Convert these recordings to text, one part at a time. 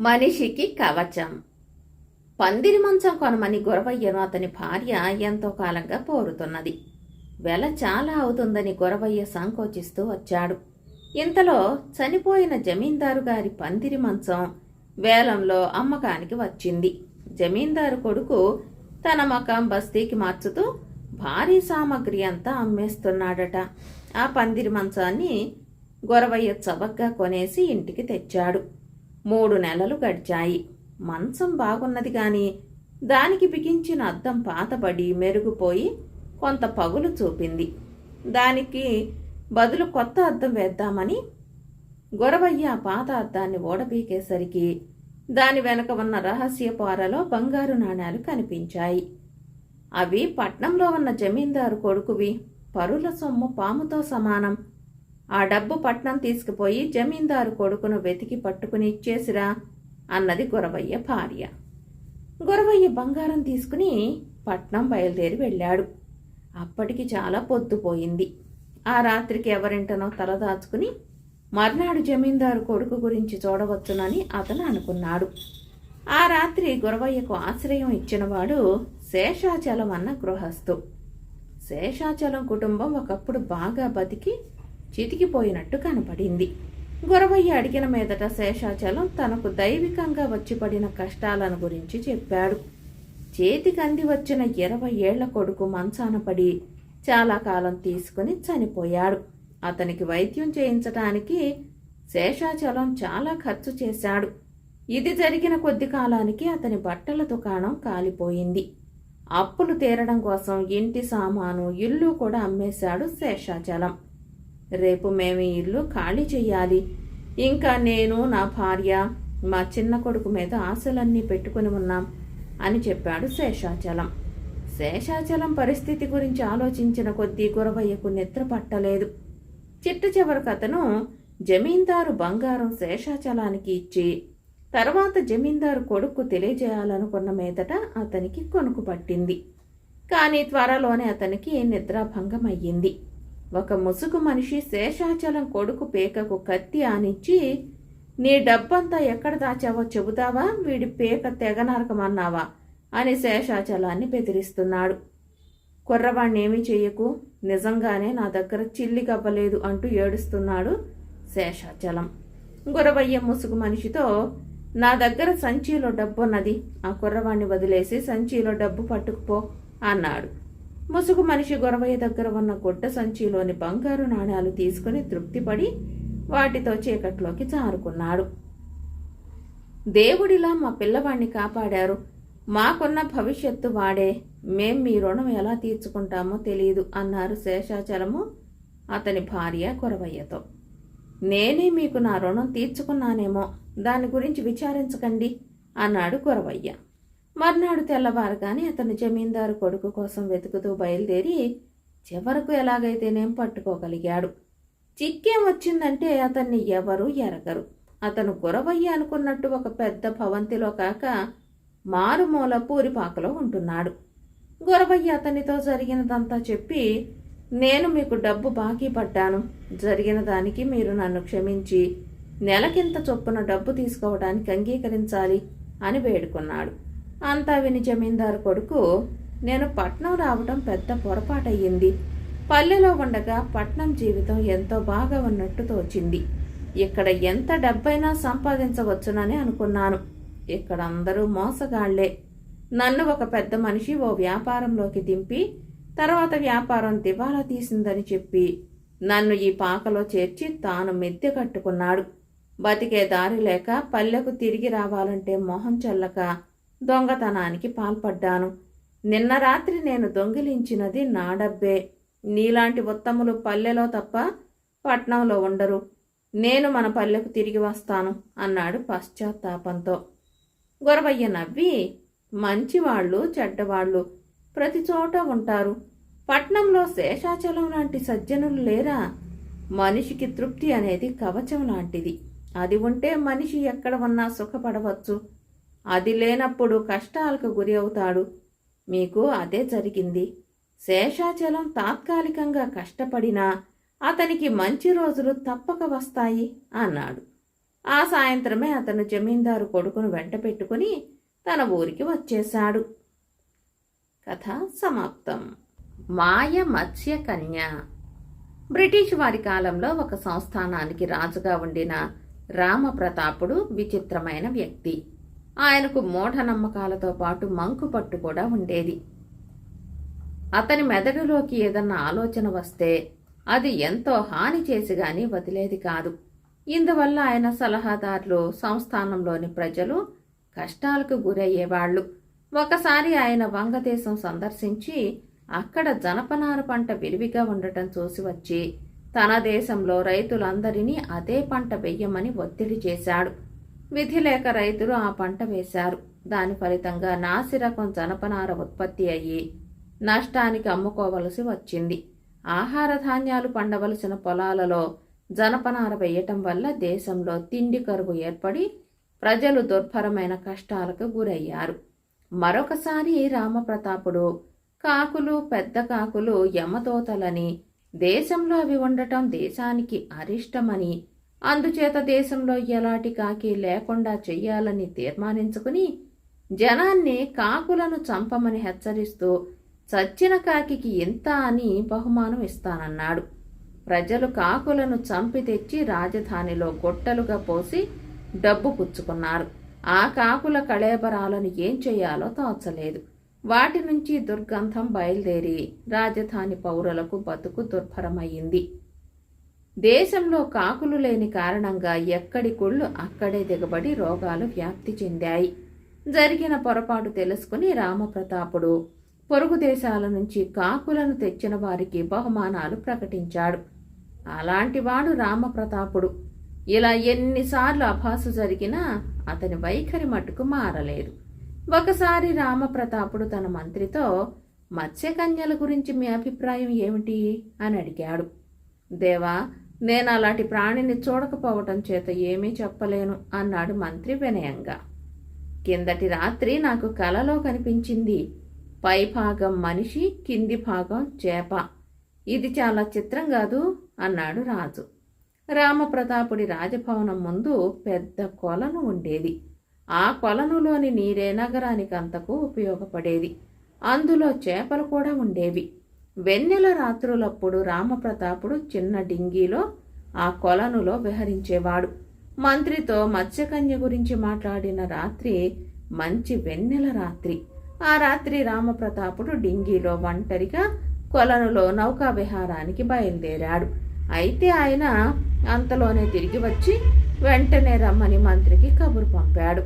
మనిషికి కవచం. పందిరి మంచం కొనమని గొరవయ్యను అతని భార్య ఎంతో కాలంగా పోరుతున్నది. వెల చాలా అవుతుందని గొరవయ్య సంకోచిస్తూ వచ్చాడు. ఇంతలో చనిపోయిన జమీందారు గారి పందిరి మంచం వేలంలో అమ్మకానికి వచ్చింది. జమీందారు కొడుకు తన మకాం బస్తీకి మార్చుతూ భారీ సామాగ్రి అంతా అమ్మేస్తున్నాడట. ఆ పందిరి మంచాన్ని గొరవయ్య చవగ్గా కొనేసి ఇంటికి తెచ్చాడు. మూడు నెలలు గడిచాయి. మంచం బాగున్నది కానీ దానికి బిగించిన అద్దం పాతబడి మెరుగుపోయి కొంత పగులు చూపింది. దానికి బదులు కొత్త అద్దం వేద్దామని గొరవయ్య పాత అద్దాన్ని ఓడబీకేసరికి దాని వెనక ఉన్న రహస్య పారలో బంగారు నాణేలు కనిపించాయి. అవి పట్నంలో ఉన్న జమీందారు కొడుకువి పరుల సొమ్ము పాముతో సమానం. ఆ డబ్బు పట్నం తీసుకుపోయి జమీందారు కొడుకును వెతికి పట్టుకుని ఇచ్చేసిరా అన్నది గురవయ్య భార్య. గురవయ్య బంగారం తీసుకుని పట్నం బయలుదేరి వెళ్ళాడు. అప్పటికి చాలా పొద్దుపోయింది ఆ రాత్రికి ఎవరింటనో తలదాచుకుని మర్నాడు జమీందారు కొడుకు గురించి చూడవచ్చునని అతను అనుకున్నాడు. ఆ రాత్రి గురవయ్యకు ఆశ్రయం ఇచ్చినవాడు శేషాచలం అన్న గృహస్థు. శేషాచలం కుటుంబం ఒకప్పుడు బాగా బతికి చితికిపోయినట్టు కనపడింది. గురవయ్య అడిగిన మీదట శేషాచలం తనకు దైవికంగా వచ్చి పడిన కష్టాలను గురించి చెప్పాడు. చేతికంది వచ్చిన ఇరవై ఏళ్ళ కొడుకు మంచాన పడి చాలా కాలం తీసుకుని చనిపోయాడు. అతనికి వైద్యం చేయించటానికి శేషాచలం చాలా ఖర్చు చేశాడు. ఇది జరిగిన కొద్ది కాలానికి అతని బట్టల దుకాణం కాలిపోయింది. అప్పులు తీరడం కోసం ఇంటి సామాను ఇల్లు కూడా అమ్మేశాడు శేషాచలం. రేపు మేము ఇల్లు ఖాళీ చెయ్యాలి. ఇంకా నేను నా భార్య మా చిన్న కొడుకు మీద ఆశలన్నీ పెట్టుకుని ఉన్నాం అని చెప్పాడు శేషాచలం. శేషాచలం పరిస్థితి గురించి ఆలోచించిన కొద్దీ గురవయ్యకు నిద్ర పట్టలేదు. చిట్ట చివరకు అతను జమీందారు బంగారం శేషాచలానికి ఇచ్చి తర్వాత జమీందారు కొడుకు తెలియజేయాలనుకున్న మీదట అతనికి కొనుకు పట్టింది. కానీ త్వరలోనే అతనికి నిద్రాభంగం అయ్యింది ఒక ముసుగు మనిషి శేషాచలం కొడుకు పేకకు కత్తి ఆనిచ్చి నీ డబ్బంతా ఎక్కడ దాచావో చెబుతావా? వీడి పేక తెగ నరకమన్నావా? అని శేషాచలాన్ని బెదిరిస్తున్నాడు. కుర్రవాణ్ణేమీ చెయ్యకు. నిజంగానే నా దగ్గర చిల్లి కవ్వలేదు అంటూ ఏడుస్తున్నాడు శేషాచలం. గురవయ్య ముసుగు మనిషితో నా దగ్గర సంచిలో డబ్బున్నది. ఆ కుర్రవాణ్ణి వదిలేసి సంచిలో డబ్బు పట్టుకుపో అన్నాడు. ముసుగు మనిషి గొరవయ్య దగ్గర ఉన్న గుడ్డ సంచిలోని బంగారు నాణ్యాలు తీసుకుని తృప్తిపడి వాటితో చీకట్లోకి జారుకున్నాడు. దేవుడిలా మా పిల్లవాణ్ణి కాపాడారు. మాకున్న భవిష్యత్తు వాడే. మేం మీ రుణం ఎలా తీర్చుకుంటామో తెలియదు అన్నారు శేషాచలము అతని భార్య కొరవయ్యతో నేనే మీకు నా రుణం తీర్చుకున్నానేమో. దాని గురించి విచారించకండి అన్నాడు కొరవయ్య మర్నాడు తెల్లవారగానే అతను జమీందారు కొడుకు కోసం వెతుకుతూ బయలుదేరి చివరకు ఎలాగైతేనేం పట్టుకోగలిగాడు? చిక్కేం వచ్చిందంటే అతన్ని ఎవరూ ఎరగరు. అతను గురవయ్య అనుకున్నట్టు ఒక పెద్ద భవంతిలో కాక మారుమూల పూరిపాకలో ఉంటున్నాడు. గురవయ్య అతనితో జరిగినదంతా చెప్పి నేను మీకు డబ్బు బాకీ పడ్డాను జరిగిన దానికి మీరు నన్ను క్షమించి నెలకింత చొప్పున డబ్బు తీసుకోవడానికి అంగీకరించాలి అని వేడుకున్నాడు. అంతా విని జమీందారు కొడుకు నేను పట్నం రావటం పెద్ద పొరపాటయ్యింది. పల్లెలో ఉండగా పట్నం జీవితం ఎంతో బాగా ఉన్నట్టు తోచింది. ఇక్కడ ఎంత డబ్బైనా సంపాదించవచ్చునని అనుకున్నాను. ఇక్కడ అందరూ మోసగాళ్ళే. నన్ను ఒక పెద్ద మనిషి ఓ వ్యాపారంలోకి దింపి తర్వాత వ్యాపారం దివాలా తీసిందని చెప్పి నన్ను ఈ పాకలో చేర్చి తాను మెద్దె కట్టుకున్నాడు. బతికే దారి లేక పల్లెకు తిరిగి రావాలంటే మొహం చల్లక దొంగతనానికి పాల్పడ్డాను. నిన్న రాత్రి నేను దొంగిలించినది నా డబ్బే. నీలాంటి ఉత్తములు పల్లెలో తప్ప పట్నంలో ఉండరు. నేను మన పల్లెకు తిరిగి వస్తాను అన్నాడు పశ్చాత్తాపంతో. గొరవయ్య నవ్వి మంచివాళ్ళు చెడ్డవాళ్ళు ప్రతి చోట ఉంటారు. పట్నంలో శేషాచలం లాంటి సజ్జనులు లేరా? మనిషికి తృప్తి అనేది కవచం లాంటిది. అది ఉంటే మనిషి ఎక్కడ ఉన్నా సుఖపడవచ్చు. అది లేనప్పుడు కష్టాలకు గురి అవుతాడు. మీకు అదే జరిగింది. శేషాచలం తాత్కాలికంగా కష్టపడినా అతనికి మంచి రోజులు తప్పక వస్తాయి అన్నాడు. ఆ సాయంత్రమే అతను జమీందారు కొడుకును వెంట పెట్టుకుని తన ఊరికి వచ్చేశాడు. కథ సమాప్తం. మాయ మత్స్య కన్య. బ్రిటిష్ వారి కాలంలో ఒక సంస్థానానికి రాజుగా ఉండిన రామప్రతాపుడు విచిత్రమైన వ్యక్తి. ఆయనకు మూఢనమ్మకాలతో పాటు మంకు పట్టు కూడా ఉండేది. అతని మెదడులోకి ఏదన్నా ఆలోచన వస్తే అది ఎంతో హాని చేసి గాని వదిలేది కాదు. ఇందువల్ల ఆయన సలహాదారులు సంస్థానంలోని ప్రజలు కష్టాలకు గురయ్యేవాళ్ళు ఒకసారి ఆయన వంగదేశం సందర్శించి అక్కడ జనపనార పంట విరివిగా ఉండటం చూసి వచ్చి తన దేశంలో రైతులందరినీ అదే పంట వెయ్యమని ఒత్తిడి చేశాడు. విధి లేక రైతులు ఆ పంట వేశారు. దాని ఫలితంగా నాసిరకం జనపనార ఉత్పత్తి అయ్యి నష్టానికి అమ్ముకోవలసి వచ్చింది. ఆహార ధాన్యాలు పండవలసిన పొలాలలో జనపనార వేయటం వల్ల దేశంలో తిండి కరువు ఏర్పడి ప్రజలు దుర్భరమైన కష్టాలకు గురయ్యారు. మరొకసారి రామప్రతాపుడు కాకులు పెద్ద కాకులు యమదోతలని దేశంలో అవి ఉండటం దేశానికి అరిష్టమని అందుచేత దేశంలో ఎలాంటి కాకి లేకుండా చెయ్యాలని తీర్మానించుకుని జనాన్ని కాకులను చంపమని హెచ్చరిస్తూ చచ్చిన కాకికి ఇంత అని బహుమానం ఇస్తానన్నాడు. ప్రజలు కాకులను చంపి తెచ్చి రాజధానిలో గొట్టలుగా పోసి డబ్బు పుచ్చుకున్నారు. ఆ కాకుల కళేబరాలను ఏం చేయాలో తోచలేదు. వాటి నుంచి దుర్గంధం బయలుదేరి రాజధాని పౌరులకు బతుకు దుర్భరమయ్యింది. దేశంలో కాకులు లేని కారణంగా ఎక్కడి కుళ్ళు అక్కడే దిగబడి రోగాలు వ్యాప్తి చెందాయి. జరిగిన పొరపాటు తెలుసుకుని రామప్రతాపుడు పొరుగు దేశాల నుంచి కాకులను తెచ్చిన వారికి బహుమానాలు ప్రకటించాడు. అలాంటివాడు రామప్రతాపుడు. ఇలా ఎన్నిసార్లు అభాసు జరిగినా అతని వైఖరి మట్టుకు మారలేదు. ఒకసారి రామప్రతాపుడు తన మంత్రితో మత్స్యకన్యల గురించి మీ అభిప్రాయం ఏమిటి? అని అడిగాడు. దేవా నేను అలాంటి ప్రాణిని చూడకపోవటం చేత ఏమీ చెప్పలేను అన్నాడు మంత్రి వినయంగా. కిందటి రాత్రి నాకు కలలో కనిపించింది. పై భాగం మనిషి కింది భాగం చేప. ఇది చాలా చిత్రం కాదు అన్నాడు రాజు. రామప్రతాపుడి రాజభవనం ముందు పెద్ద కొలను ఉండేది. ఆ కొలనులోని నీరే నగరానికి అంతకు ఉపయోగపడేది. అందులో చేపలు కూడా ఉండేవి. వెన్నెల రాత్రులప్పుడు రామప్రతాపుడు చిన్న డింగీలో ఆ కొలనులో విహరించేవాడు. మంత్రితో మత్స్యకన్య గురించి మాట్లాడిన రాత్రి మంచి వెన్నెల రాత్రి. ఆ రాత్రి రామప్రతాపుడు డింగీలో ఒంటరిగా కొలనులో నౌకా విహారానికి బయలుదేరాడు. అయితే ఆయన అంతలోనే తిరిగి వచ్చి వెంటనే రమ్మని మంత్రికి కబురు పంపాడు.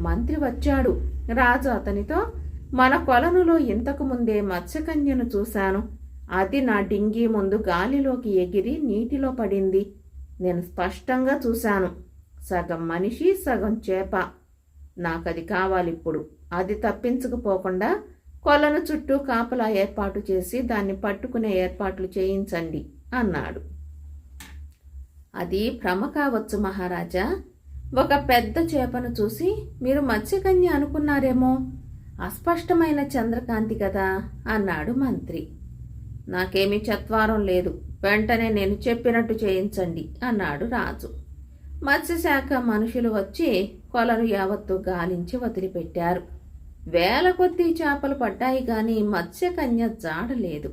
మంత్రి వచ్చాడు. రాజు అతనితో మన కొలనులో ఇంతకు ముందే మత్స్యకన్యను చూశాను. అది నా డింగి ముందు గాలిలోకి ఎగిరి నీటిలో పడింది. నేను స్పష్టంగా చూశాను. సగం మనిషి సగం చేప. నాకది కావాలిప్పుడు. అది తప్పించకపోకుండా కొలను చుట్టూ కాపలా ఏర్పాటు చేసి దాన్ని పట్టుకునే ఏర్పాట్లు చేయించండి అన్నాడు. అది భ్రమ కావచ్చు మహారాజా. ఒక పెద్ద చేపను చూసి మీరు మత్స్యకన్య అనుకున్నారేమో. అస్పష్టమైన చంద్రకాంతి కదా అన్నాడు మంత్రి. నాకేమీ చత్వారం లేదు. వెంటనే నేను చెప్పినట్టు చేయించండి అన్నాడు రాజు. మత్స్యశాఖ మనుషులు వచ్చి కొలను యావత్తు గాలించి వదిలిపెట్టారు. వేల కొద్దీ చేపలు పడ్డాయి గాని మత్స్యకన్య జాడలేదు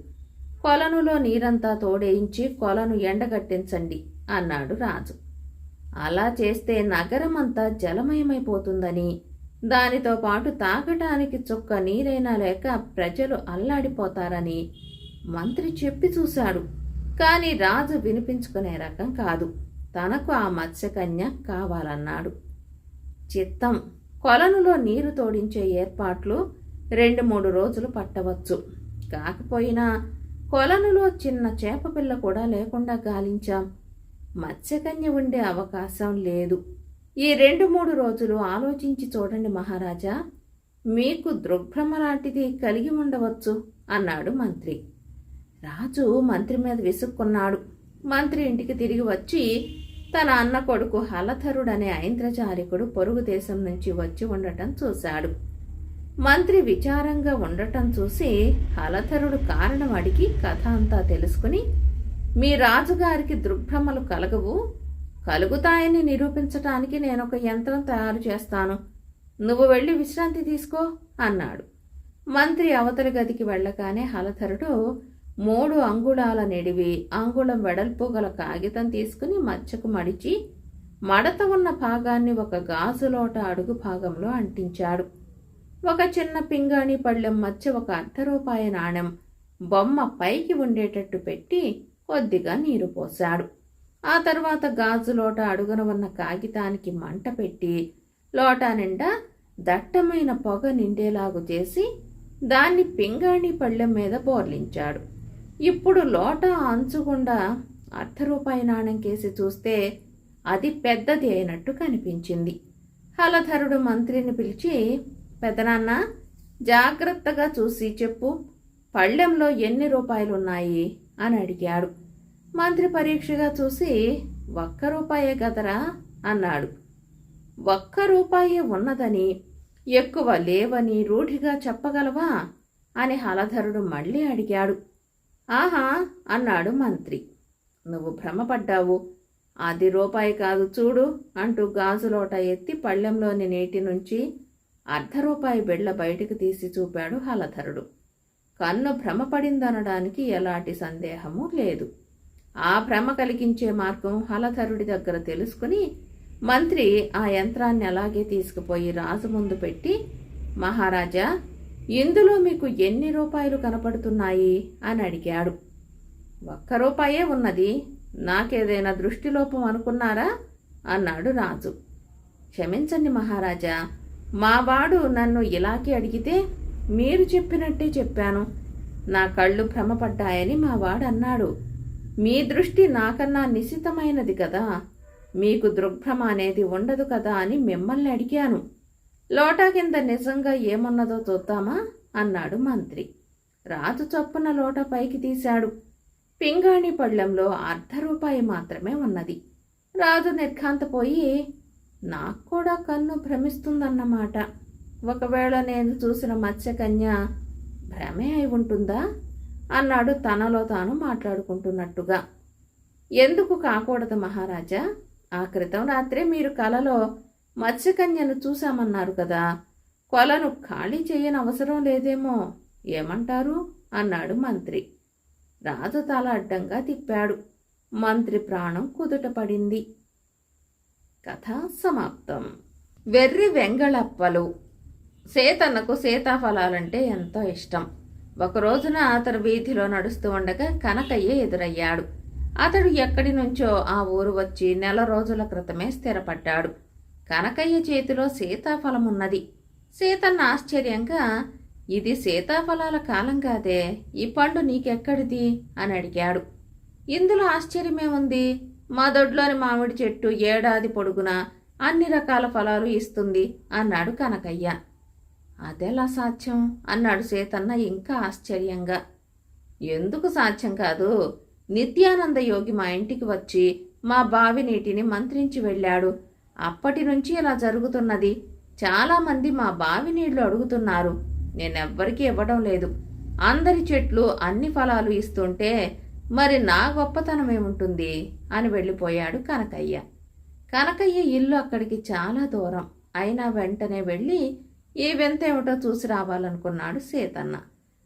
కొలనులో నీరంతా తోడేయించి కొలను ఎండగట్టించండి అన్నాడు రాజు. అలా చేస్తే నగరమంతా జలమయమైపోతుందని దానితో పాటు తాగటానికి చుక్క నీరైనా లేక ప్రజలు అల్లాడిపోతారని మంత్రి చెప్పి చూశాడు. కాని రాజు వినిపించుకునే రకం కాదు. తనకు ఆ మత్స్యకన్య కావాలన్నాడు. చిత్తం కొలనులో నీరు తోడించే ఏర్పాట్లు రెండు మూడు రోజులు పట్టవచ్చు. కాకపోయినా కొలనులో చిన్న చేపపిల్ల కూడా లేకుండా గాలించాం. మత్స్యకన్య ఉండే అవకాశం లేదు. ఈ రెండు మూడు రోజులు ఆలోచించి చూడండి మహారాజా మీకు దృగ్భ్రమ లాంటిది కలిగి ఉండవచ్చు అన్నాడు మంత్రి. రాజు మంత్రి మీద విసుక్కున్నాడు. మంత్రి ఇంటికి తిరిగి వచ్చి తన అన్న కొడుకు హలధరుడనే ఐంద్రచారికుడు పొరుగు దేశం నుంచి వచ్చి ఉండటం చూశాడు. మంత్రి విచారంగా ఉండటం చూసి హలధరుడు కారణం అడిగి కథ అంతా తెలుసుకుని మీ రాజుగారికి దృగ్భ్రమలు కలగవు కలుగుతాయని నిరూపించటానికి నేను ఒక యంత్రం తయారు చేస్తాను. నువ్వు వెళ్ళి విశ్రాంతి తీసుకో అన్నాడు. మంత్రి అవతలి గదికి వెళ్ళగానే హలధరుడు మూడు అంగుళాల నిడివి అంగుళం వెడల్పు గల కాగితం తీసుకుని మచ్చకు మడిచి మడత ఉన్న భాగాన్ని ఒక గాజులోట అడుగు భాగంలో అంటించాడు. ఒక చిన్న పింగాణి పళ్ళెం మధ్య ఒక అర్ధ రూపాయి నాణెం బొమ్మ పైకి ఉండేటట్టు పెట్టి కొద్దిగా నీరు పోశాడు. ఆ తర్వాత గాజు లోట అడుగున ఉన్న కాగితానికి మంట పెట్టి లోటా నిండా దట్టమైన పొగ నిండేలాగు చేసి దాన్ని పింగాణి పళ్ళెం మీద బోర్లించాడు. ఇప్పుడు లోట అంచుకుండా అర్ధ రూపాయి నాణం కేసి చూస్తే అది పెద్దది అయినట్టు కనిపించింది. హలధరుడు మంత్రిని పిలిచి పెదనాన్న జాగ్రత్తగా చూసి చెప్పు పళ్ళెంలో ఎన్ని రూపాయలున్నాయి? అని అడిగాడు. మంత్రి పరీక్షగా చూసి ఒక్క రూపాయే కదరా? అన్నాడు. ఒక్క రూపాయే ఉన్నదని ఎక్కువ లేవని రూఢిగా చెప్పగలవా? అని హలధరుడు మళ్ళీ అడిగాడు. ఆహా అన్నాడు మంత్రి. నువ్వు భ్రమపడ్డావు. అది రూపాయి కాదు చూడు అంటూ గాజులోట ఎత్తి పళ్ళెంలోని నీటి నుంచి అర్ధ రూపాయి బిళ్ళ బయటికి తీసి చూపాడు హలధరుడు. కన్ను భ్రమపడిందనడానికి ఎలాంటి సందేహము లేదు. ఆ భ్రమ కలిగించే మార్గం హలధరుడి దగ్గర తెలుసుకుని మంత్రి ఆ యంత్రాన్ని అలాగే తీసుకుపోయి రాజు ముందు పెట్టి మహారాజా ఇందులో మీకు ఎన్ని రూపాయలు కనపడుతున్నాయి? అని అడిగాడు. ఒక్క రూపాయే ఉన్నది. నాకేదైనా దృష్టిలోపం అనుకున్నారా? అన్నాడు రాజు. క్షమించండి మహారాజా మావాడు నన్ను ఇలాగే అడిగితే మీరు చెప్పినట్టే చెప్పాను. నా కళ్ళు భ్రమపడ్డాయని మా వాడు అన్నాడు. మీ దృష్టి నాకన్నా నిశితమైనది కదా. మీకు దృగ్భ్రమ అనేది ఉండదు కదా అని మిమ్మల్ని అడిగాను. లోటా కింద నిజంగా ఏమున్నదో చూద్దామా? అన్నాడు మంత్రి. రాజు చొప్పున లోట పైకి తీశాడు. పింగాణి పళ్ళెంలో అర్ధ రూపాయి మాత్రమే ఉన్నది. రాజు నిర్ఘాంతపోయి నాకు కూడా కన్ను భ్రమిస్తుందన్నమాట. ఒకవేళ నేను చూసిన మత్స్యకన్య భ్రమే అయి ఉంటుందా? అన్నాడు తనలో తాను మాట్లాడుకుంటున్నట్టుగా. ఎందుకు కాకూడదు మహారాజా? ఆ క్రితం రాత్రే మీరు కలలో మత్స్యకన్యను చూశామన్నారు కదా. కొలను ఖాళీ చేయని అవసరం లేదేమో. ఏమంటారు? అన్నాడు మంత్రి. రాజు తల అడ్డంగా తిప్పాడు. మంత్రి ప్రాణం కుదుట పడింది. కథ సమాప్తం. వెర్రి వెంగళప్పలు. సేతన్నకు సీతాఫలాలంటే ఎంతో ఇష్టం. ఒక రోజున అతడు వీధిలో నడుస్తూ ఉండగా కనకయ్య ఎదురయ్యాడు. అతడు ఎక్కడి నుంచో ఆ ఊరు వచ్చి నెల రోజుల క్రితమే స్థిరపడ్డాడు. కనకయ్య చేతిలో సీతాఫలం ఉన్నది సీతన్న ఆశ్చర్యంగా ఇది సీతాఫలాల కాలం కాదే ఈ పండు నీకెక్కడిది? అని అడిగాడు. ఇందులో ఆశ్చర్యమే ఉంది. మా దొడ్లోని మామిడి చెట్టు ఏడాది పొడుగునా అన్ని రకాల ఫలాలు ఇస్తుంది అన్నాడు కనకయ్య. అదెలా సాధ్యం? అన్నాడు సేతన్న ఇంకా ఆశ్చర్యంగా. ఎందుకు సాధ్యం కాదు? నిత్యానంద యోగి మా ఇంటికి వచ్చి మా బావి నీటిని మంత్రించి వెళ్ళాడు. అప్పటి నుంచి ఇలా జరుగుతున్నది. చాలామంది మా బావి నీళ్ళు అడుగుతున్నారు. నేనెవ్వరికీ ఇవ్వడం లేదు. అందరి చెట్లు అన్ని ఫలాలు ఇస్తుంటే మరి నా గొప్పతనం ఏముంటుంది? అని వెళ్ళిపోయాడు కనకయ్య. కనకయ్య ఇల్లు అక్కడికి చాలా దూరం. అయినా వెంటనే వెళ్ళి ఈ వింత ఏమిటో చూసి రావాలనుకున్నాడు సీతన్న.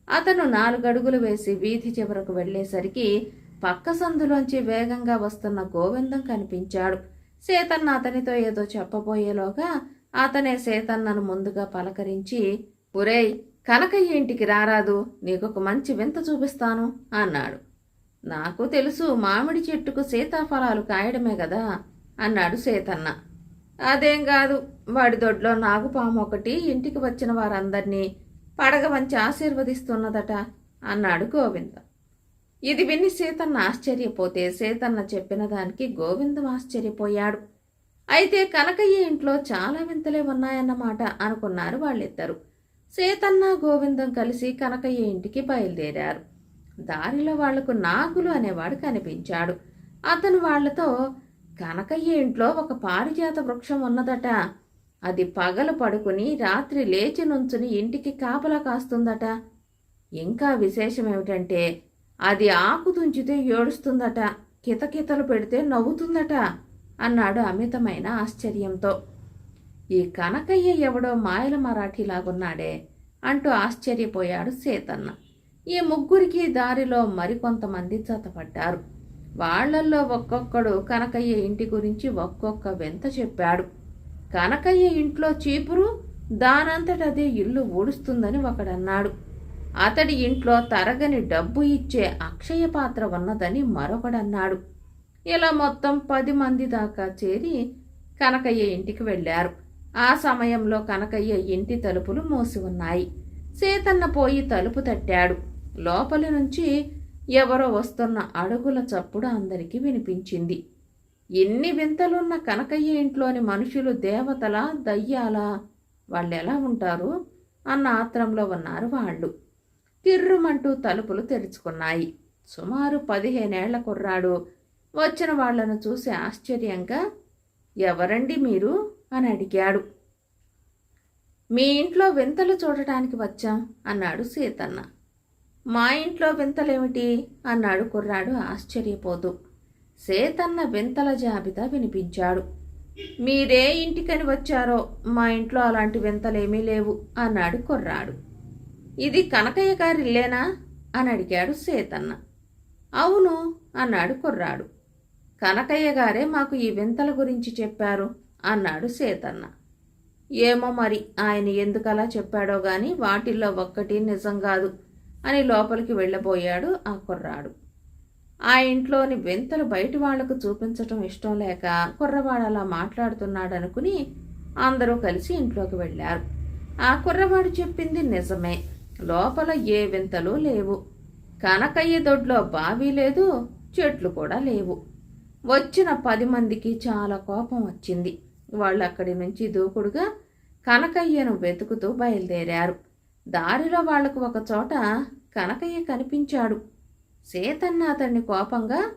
అతను నాలుగడుగులు వేసి వీధి చివరకు వెళ్ళేసరికి పక్క సందులోంచి వేగంగా వస్తున్న గోవిందం కనిపించాడు. సీతన్న అతనితో ఏదో చెప్పబోయేలోగా అతనే సీతన్నను ముందుగా పలకరించి ఒరేయ్ కనకయ్య ఇంటికి రారాదు నీకొక మంచి వింత చూపిస్తాను అన్నాడు. నాకు తెలుసు మామిడి చెట్టుకు సీతాఫలాలు కాయడమే కదా అన్నాడు సీతన్న. అదేం కాదు. వాడి దొడ్లో నాగుపాము ఒకటి ఇంటికి వచ్చిన వారందరినీ పడగ వంచి ఆశీర్వదిస్తున్నదట అన్నాడు గోవింద. ఇది విని సీతన్న ఆశ్చర్యపోతే సీతన్న చెప్పిన దానికి గోవిందం ఆశ్చర్యపోయాడు. అయితే కనకయ్య ఇంట్లో చాలా వింతలే ఉన్నాయన్నమాట అనుకున్నారు వాళ్ళిద్దరు. సీతన్న గోవిందం కలిసి కనకయ్య ఇంటికి బయలుదేరారు. దారిలో వాళ్ళకు నాగులు అనేవాడు కనిపించాడు. అతను వాళ్ళతో కనకయ్య ఇంట్లో ఒక పారిజాత వృక్షం ఉన్నదట. అది పగలు పడుకుని రాత్రి లేచి నుంచుని ఇంటికి కాపలా కాస్తుందట. ఇంకా విశేషం ఏమిటంటే అది ఆకు తుంచితే ఏడుస్తుందట కితకితలు పెడితే నవ్వుతుందట అన్నాడు అమితమైన ఆశ్చర్యంతో. ఈ కనకయ్య ఎవడో మాయల మరాఠీలాగున్నాడే అంటూ ఆశ్చర్యపోయాడు సేతన్న. ఈ ముగ్గురికి దారిలో మరికొంతమంది జతపడ్డారు. వాళ్ళల్లో ఒక్కొక్కడు కనకయ్య ఇంటి గురించి ఒక్కొక్క వింత చెప్పాడు. కనకయ్య ఇంట్లో చీపురు దానంతటదే ఇల్లు ఊడుస్తుందని ఒకడన్నాడు. అతడి ఇంట్లో తరగని డబ్బు ఇచ్చే అక్షయ పాత్ర ఉన్నదని మరొకడన్నాడు. ఇలా మొత్తం పది మంది దాకా చేరి కనకయ్య ఇంటికి వెళ్ళారు. ఆ సమయంలో కనకయ్య ఇంటి తలుపులు మూసి ఉన్నాయి. సీతన్న పోయి తలుపు తట్టాడు. లోపలి నుంచి ఎవరో వస్తున్న అడుగుల చప్పుడు అందరికీ వినిపించింది. ఎన్ని వింతలున్న కనకయ్య ఇంట్లోని మనుషులు దేవతలా దయ్యాలా? వాళ్ళెలా ఉంటారు? అన్న ఆత్రంలో ఉన్నారు వాళ్ళు. కిర్రుమంటూ తలుపులు తెరుచుకున్నాయి. సుమారు పదిహేనేళ్ళ కుర్రాడు. వచ్చిన వాళ్ళను చూసి ఆశ్చర్యంగా ఎవరండి మీరు? అని అడిగాడు. మీ ఇంట్లో వింతలు చూడటానికి వచ్చాం అన్నాడు సీతన్న. మా ఇంట్లో వింతలేమిటి? అన్నాడు కుర్రాడు ఆశ్చర్యపోతూ. సేతన్న వింతల జాబితా వినిపించాడు. మీరే ఇంటికని వచ్చారో? మా ఇంట్లో అలాంటి వింతలేమీ లేవు అన్నాడు కుర్రాడు. ఇది కనకయ్య గారి ఇల్లేనా? అని అడిగాడు సేతన్న. అవును అన్నాడు కుర్రాడు. కనకయ్య గారే మాకు ఈ వింతల గురించి చెప్పారు అన్నాడు సేతన్న. ఏమో మరి ఆయన ఎందుకలా చెప్పాడో గాని వాటిల్లో ఒక్కటి నిజం కాదు. అని లోపలికి వెళ్ళబోయాడు ఆ కుర్రాడు. ఆ ఇంట్లోని వింతలు బయటి వాళ్ళకు చూపించటం ఇష్టం లేక కుర్రవాడు అలా మాట్లాడుతున్నాడనుకుని అందరూ కలిసి ఇంట్లోకి వెళ్ళారు. ఆ కుర్రవాడు చెప్పింది నిజమే. లోపల ఏ వింతలు లేవు. కనకయ్య దొడ్లో బావి లేదు చెట్లు కూడా లేవు. వచ్చిన పది మందికి చాలా కోపం వచ్చింది. వాళ్ళు అక్కడి నుంచి దూకుడుగా కనకయ్యను వెతుకుతూ బయలుదేరారు. దారిలో వాళ్ళకు ఒక చోట కనకయ్య కనిపించాడు. సేతన్న అతన్ని కోపంగా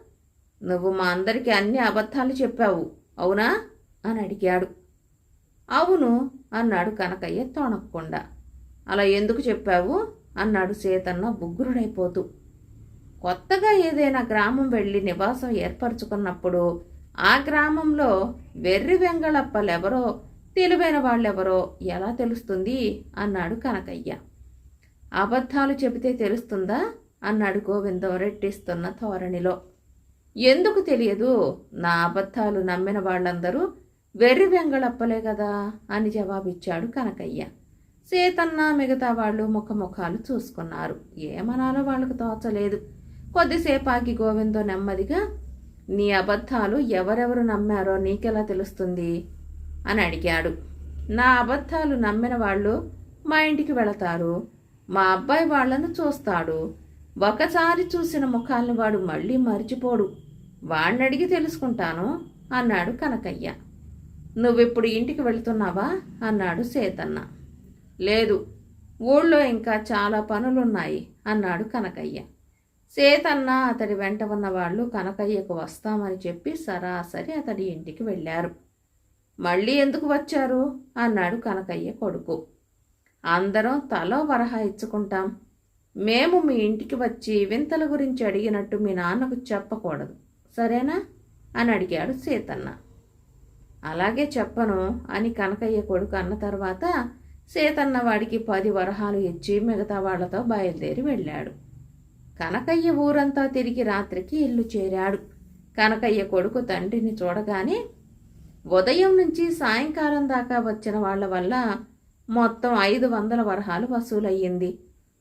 నువ్వు మా అందరికీ అన్ని అబద్ధాలు చెప్పావు అవునా? అని అడిగాడు. అవును అన్నాడు కనకయ్య తొణక్కుండా అలా ఎందుకు చెప్పావు? అన్నాడు సేతన్న బుగ్గురుడైపోతూ కొత్తగా ఏదైనా గ్రామం వెళ్ళి నివాసం ఏర్పరచుకున్నప్పుడు ఆ గ్రామంలో వెర్రి వెంగళప్పలెవరో తెలివైన వాళ్ళెవరో ఎలా తెలుస్తుంది? అన్నాడు కనకయ్య. అబద్ధాలు చెబితే తెలుస్తుందా? అన్నాడు గోవిందం రెట్టిస్తున్న ధోరణిలో. ఎందుకు తెలియదు? నా అబద్ధాలు నమ్మిన వాళ్ళందరూ వెర్రి వెంగళప్పలే కదా అని జవాబిచ్చాడు కనకయ్య. సీతన్న మిగతా వాళ్ళు ముఖముఖాలు చూసుకున్నారు. ఏమనాలో వాళ్ళకు తోచలేదు. కొద్దిసేపాకి గోవిందో నెమ్మదిగా నీ అబద్ధాలు ఎవరెవరు నమ్మారో నీకెలా తెలుస్తుంది? అని అడిగాడు. నా అబద్ధాలు నమ్మిన వాళ్ళు మా ఇంటికి వెళతారు. మా అబ్బాయి వాళ్ళను చూస్తాడు. ఒకసారి చూసిన ముఖాల్ని వాడు మళ్ళీ మరిచిపోడు. వాణ్ణడిగి తెలుసుకుంటాను అన్నాడు కనకయ్య. నువ్విప్పుడు ఇంటికి వెళుతున్నావా? అన్నాడు సేతన్న. లేదు ఊళ్ళో ఇంకా చాలా పనులున్నాయి అన్నాడు కనకయ్య. సేతన్న అతడి వెంట ఉన్న వాళ్ళు కనకయ్యకు వస్తామని చెప్పి సరాసరి అతడి ఇంటికి వెళ్ళారు. మళ్ళీ ఎందుకు వచ్చారు? అన్నాడు కనకయ్య కొడుకు. అందరం తలో వరహా ఇచ్చుకుంటాం. మేము మీ ఇంటికి వచ్చి వింతల గురించి అడిగినట్టు మీ నాన్నకు చెప్పకూడదు. సరేనా? అని అడిగాడు సీతన్న. అలాగే చెప్పను అని కనకయ్య కొడుకు అన్న తర్వాత సీతన్న వాడికి పది వరహాలు ఇచ్చి మిగతా వాళ్ళతో బయలుదేరి వెళ్ళాడు. కనకయ్య ఊరంతా తిరిగి రాత్రికి ఇల్లు చేరాడు. కనకయ్య కొడుకు తండ్రిని చూడగానే ఉదయం నుంచి సాయంకాలం దాకా వచ్చిన వాళ్ళ వల్ల మొత్తం ఐదు వందల వరహాలు వసూలయ్యింది.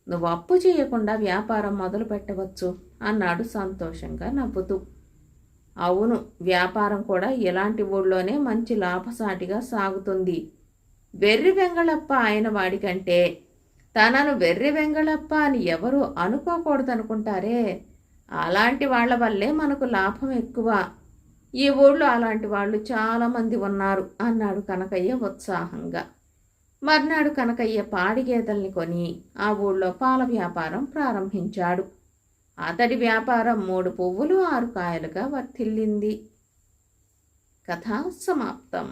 నువ్వు అప్పు చేయకుండా వ్యాపారం మొదలు పెట్టవచ్చు అన్నాడు సంతోషంగా నవ్వుతూ. అవును వ్యాపారం కూడా ఇలాంటి ఊళ్ళోనే మంచి లాభసాటిగా సాగుతుంది. వెర్రి వెంగళప్ప ఆయన వాడికంటే తనను వెర్రి వెంగళప్ప అని ఎవరు అనుకోకూడదనుకుంటారే? అలాంటి వాళ్ళ వల్లే మనకు లాభం ఎక్కువ. ఈ ఊళ్ళో అలాంటి వాళ్ళు చాలామంది ఉన్నారు అన్నాడు కనకయ్య ఉత్సాహంగా. మర్నాడు కనకయ్య పాడి గేదెల్ని కొని ఆ ఊళ్ళో పాల వ్యాపారం ప్రారంభించాడు. అతడి వ్యాపారం మూడు పువ్వులు ఆరు కాయలుగా వర్తిల్లింది కథ సమాప్తం.